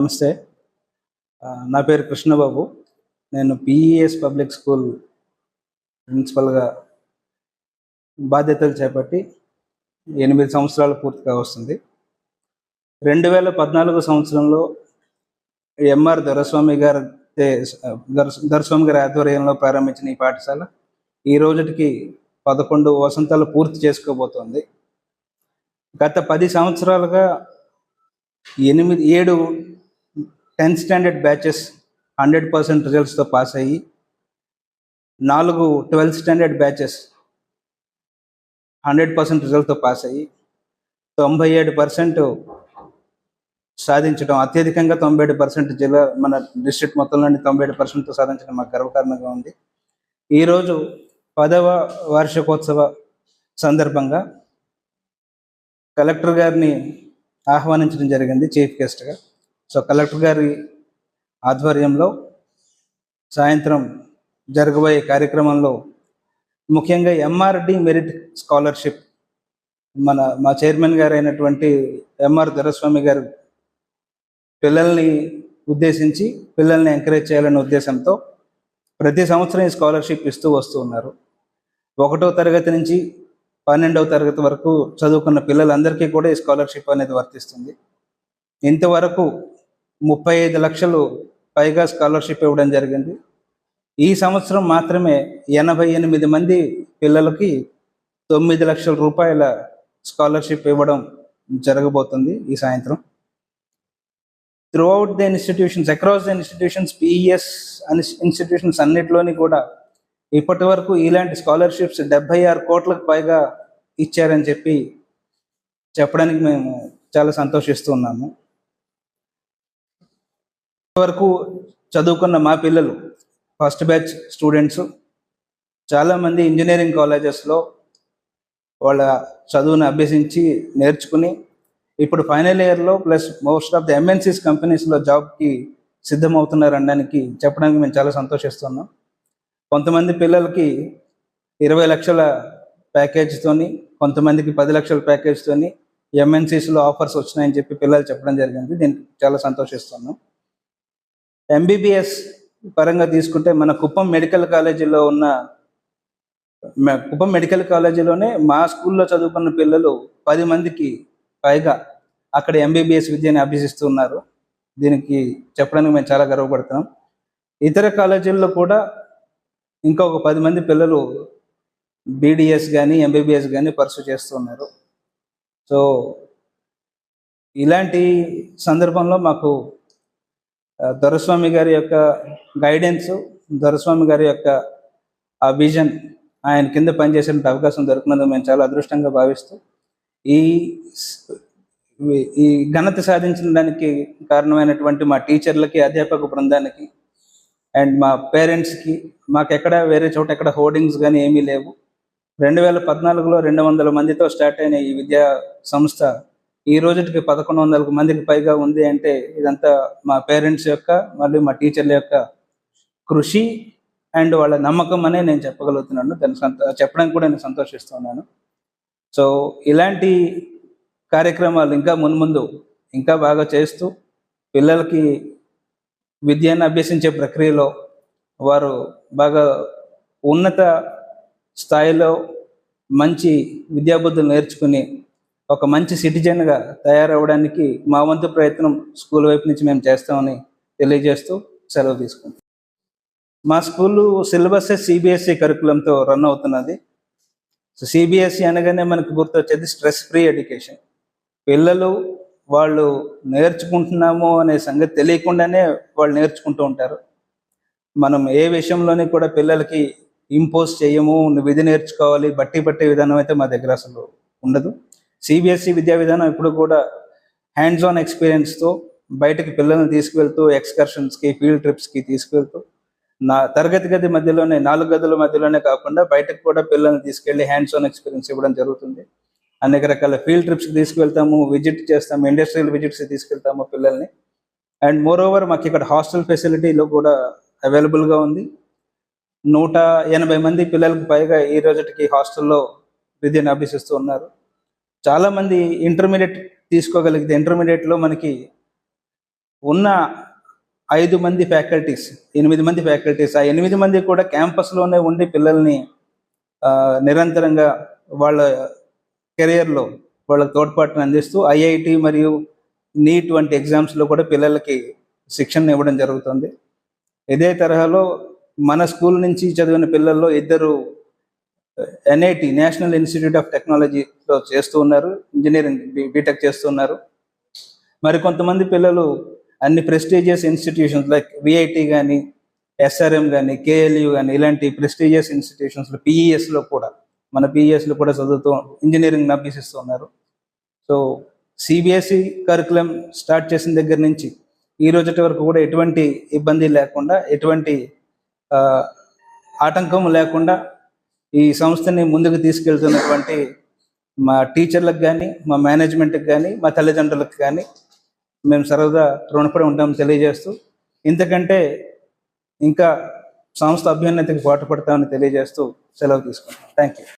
నమస్తే. నా పేరు కృష్ణబాబు. నేను పిఈఎస్ పబ్లిక్ స్కూల్ ప్రిన్సిపల్గా బాధ్యతలు చేపట్టి ఎనిమిది సంవత్సరాలు పూర్తిగా వస్తుంది. రెండు వేల పద్నాలుగు సంవత్సరంలో ఎంఆర్ దొరస్వామి గారి దొరస్వామి గారి ఆధ్వర్యంలో ప్రారంభించిన ఈ పాఠశాల ఈ రోజుటికి పదకొండు వసంతాలు పూర్తి చేసుకోబోతోంది. గత పది సంవత్సరాలుగా ఎనిమిది ఏడు tenth standard batches hundred percent రిజల్ట్స్తో pass అయ్యి నాలుగు twelfth standard batches hundred percent రిజల్ట్తో pass అయ్యి తొంభై ఏడు పర్సెంట్ సాధించడం అత్యధికంగా తొంభై ఏడు పర్సెంట్ జిల్లా మన డిస్ట్రిక్ట్ మొత్తంలోని తొంభై ఏడు పర్సెంట్తో సాధించడం మాకు గర్వకారణంగా ఉంది. ఈరోజు పదవ వార్షికోత్సవ సందర్భంగా కలెక్టర్ గారిని ఆహ్వానించడం జరిగింది చీఫ్ గెస్ట్గా. సో కలెక్టర్ గారి ఆధ్వర్యంలో సాయంత్రం జరగబోయే కార్యక్రమంలో ముఖ్యంగా ఎంఆర్డి మెరిట్ స్కాలర్షిప్ మన మా చైర్మన్ గారు అయినటువంటి ఎంఆర్ దొరస్వామి గారు పిల్లల్ని ఉద్దేశించి పిల్లల్ని ఎంకరేజ్ చేయాలనే ఉద్దేశంతో ప్రతి సంవత్సరం ఈ స్కాలర్షిప్ ఇస్తూ వస్తూ ఉన్నారు. ఒకటో తరగతి నుంచి పన్నెండవ తరగతి వరకు చదువుకున్న పిల్లలందరికీ కూడా ఈ స్కాలర్షిప్ అనేది వర్తిస్తుంది. ఇంతవరకు ముప్పై ఐదు లక్షలు పైగా స్కాలర్షిప్ ఇవ్వడం జరిగింది. ఈ సంవత్సరం మాత్రమే ఎనభై ఎనిమిది మంది పిల్లలకి తొమ్మిది లక్షల రూపాయల స్కాలర్షిప్ ఇవ్వడం జరగబోతుంది ఈ సాయంత్రం. Throughout the institutions across the institutions PES అని ఇన్స్టిట్యూషన్స్ అన్నిటిలోని కూడా ఇప్పటి వరకు ఇలాంటి స్కాలర్షిప్స్ డెబ్బై ఆరు కోట్లకు పైగా ఇచ్చారని చెప్పి చెప్పడానికి మేము చాలా సంతోషిస్తున్నాము వరకు చదువుకున్న మా పిల్లలు ఫస్ట్ బ్యాచ్ స్టూడెంట్స్ చాలామంది ఇంజనీరింగ్ కాలేజెస్లో వాళ్ళ చదువును అభ్యసించి నేర్చుకుని ఇప్పుడు ఫైనల్ ఇయర్లో plus most of the MNCs కంపెనీస్లో జాబ్కి సిద్ధమవుతున్నారు అనడానికి చెప్పడానికి మేము చాలా సంతోషిస్తున్నాం. కొంతమంది పిల్లలకి ఇరవై లక్షల ప్యాకేజ్తోని కొంతమందికి పది లక్షల ప్యాకేజ్తోని ఎంఎన్సీస్లో ఆఫర్స్ వచ్చినాయని చెప్పి పిల్లలు చెప్పడం జరిగింది. దీనికి చాలా సంతోషిస్తున్నాం. ఎంబీబీఎస్ పరంగా తీసుకుంటే మన కుప్పం మెడికల్ కాలేజీలో ఉన్న కుప్పం మెడికల్ కాలేజీలోనే మా స్కూల్లో చదువుకున్న పిల్లలు పది మందికి పైగా అక్కడ ఎంబీబీఎస్ విద్యని అభ్యసిస్తున్నారు దీనికి చెప్పడానికి మేము చాలా గర్వపడుతున్నాం. ఇతర కాలేజీల్లో కూడా ఇంకా ఒక పది మంది పిల్లలు బీడిఎస్ కానీ ఎంబీబీఎస్ కానీ పర్సు చేస్తున్నారు సో ఇలాంటి సందర్భంలో మాకు దొరస్వామి గారి యొక్క గైడెన్స్ దొరస్వామి గారి యొక్క ఆ విజన్ ఆయన కింద పనిచేసే అవకాశం దొరికినందుకు మేము చాలా అదృష్టంగా భావిస్తూ ఈ ఈ- ఘనత సాధించడానికి కారణమైనటువంటి మా టీచర్లకి అధ్యాపక బృందానికి అండ్ మా పేరెంట్స్కి మాకు ఎక్కడ వేరే చోట ఎక్కడ హోర్డింగ్స్ కానీ ఏమీ లేవు. రెండు వేల పద్నాలుగులో రెండు వందల మందితో స్టార్ట్ అయిన ఈ విద్యా సంస్థ ఈ రోజుకి పదకొండు వందల మందికి పైగా ఉంది అంటే ఇదంతా మా పేరెంట్స్ యొక్క మరియు మా టీచర్ల యొక్క కృషి అండ్ వాళ్ళ నమ్మకం అనే నేను చెప్పగలుగుతున్నాను. దాన్ని సంతో చెప్పడానికి కూడా నేను సంతోషిస్తున్నాను సో ఇలాంటి కార్యక్రమాలు ఇంకా మున్ముందు ఇంకా బాగా చేస్తూ పిల్లలకి విద్యను అభ్యసించే ప్రక్రియలో వారు బాగా ఉన్నత స్థాయిలో మంచి విద్యాబుద్ధులు నేర్చుకుని ఒక మంచి సిటిజన్గా తయారవడానికి మా వంతు ప్రయత్నం స్కూల్ వైపు నుంచి మేము చేస్తామని తెలియజేస్తూ సెలవు తీసుకుంటాం మా స్కూలు సిలబస్ సిబిఎస్ఈ కరికులంతో రన్ అవుతున్నది. సో సిబిఎస్ఈ అనగానే మనకు గుర్తొచ్చేది స్ట్రెస్ ఫ్రీ ఎడ్యుకేషన్. పిల్లలు వాళ్ళు నేర్చుకుంటున్నాము అనే సంగతి తెలియకుండానే వాళ్ళు నేర్చుకుంటూ ఉంటారు. మనం ఏ విషయంలోని కూడా పిల్లలకి ఇంపోజ్ చేయము నువ్వు ఇది నేర్చుకోవాలి బట్టి పట్టే విధానం అయితే మా దగ్గర అసలు ఉండదు. సిబిఎస్ఈ విద్యా విధానం ఇప్పుడు కూడా హ్యాండ్స్ ఆన్ ఎక్స్పీరియన్స్తో బయటకి పిల్లల్ని తీసుకువెళ్తూ ఎక్స్కర్షన్స్కి ఫీల్డ్ ట్రిప్స్కి తీసుకువెళ్తూ నా తరగతి గది మధ్యలోనే నాలుగు గదుల మధ్యలోనే కాకుండా బయటకు కూడా పిల్లల్ని తీసుకెళ్ళి హ్యాండ్స్ ఆన్ ఎక్స్పీరియన్స్ ఇవ్వడం జరుగుతుంది. అనేక రకాల ఫీల్డ్ ట్రిప్స్కి తీసుకువెళ్తాము విజిట్ చేస్తాము ఇండస్ట్రియల్ విజిట్స్ తీసుకెళ్తాము పిల్లల్ని. అండ్ మోర్ ఓవర్ మాకు ఇక్కడ హాస్టల్ ఫెసిలిటీలో కూడా అవైలబుల్గా ఉంది. నూట ఎనభై మంది పిల్లలకు పైగా ఈ రోజుకి హాస్టల్లో విద్యను అభ్యసిస్తూ ఉన్నారు. చాలామంది ఇంటర్మీడియట్ తీసుకోగలిగితే ఇంటర్మీడియట్లో మనకి ఉన్న ఐదు మంది ఫ్యాకల్టీస్ ఎనిమిది మంది ఫ్యాకల్టీస్ ఆ ఎనిమిది మంది కూడా క్యాంపస్లోనే ఉండి పిల్లల్ని నిరంతరంగా వాళ్ళ కెరియర్లో వాళ్ళకి తోడ్పాటును అందిస్తూ ఐఐటి మరియు నీట్ వంటి ఎగ్జామ్స్లో కూడా పిల్లలకి శిక్షణ ఇవ్వడం జరుగుతుంది. ఇదే తరహాలో మన స్కూల్ నుంచి చదివిన పిల్లల్లో ఇద్దరు ఎన్ఐటి నేషనల్ ఇన్స్టిట్యూట్ ఆఫ్ టెక్నాలజీలో చేస్తూ ఉన్నారు ఇంజనీరింగ్ బీటెక్ చేస్తున్నారు మరి కొంతమంది పిల్లలు అన్ని ప్రెస్టీజియస్ ఇన్స్టిట్యూషన్స్ లైక్ విఐటి కానీ ఎస్ఆర్ఎం కానీ కేఎల్యు కానీ ఇలాంటి ప్రెస్టీజియస్ ఇన్స్టిట్యూషన్స్లో పిఈఎస్లో కూడా మన పిఈఎస్లో కూడా చదువుతూ ఇంజనీరింగ్ అభ్యసిస్తూ ఉన్నారు. సో సిబిఎస్ఈ కరికులం స్టార్ట్ చేసిన దగ్గర నుంచి ఈ రోజుటి వరకు కూడా ఎటువంటి ఇబ్బంది లేకుండా ఎటువంటి ఆటంకం లేకుండా ఈ సంస్థని ముందుకు తీసుకెళ్తున్నటువంటి మా టీచర్లకు కానీ మా మేనేజ్మెంట్కి కానీ మా తల్లిదండ్రులకు కానీ మేము సరదా రుణపడి ఉంటాం తెలియజేస్తూ ఇంతకంటే ఇంకా సంస్థ అభ్యున్నతికి పాటుపడతామని తెలియజేస్తూ సెలవు తీసుకుంటాం థ్యాంక్ యూ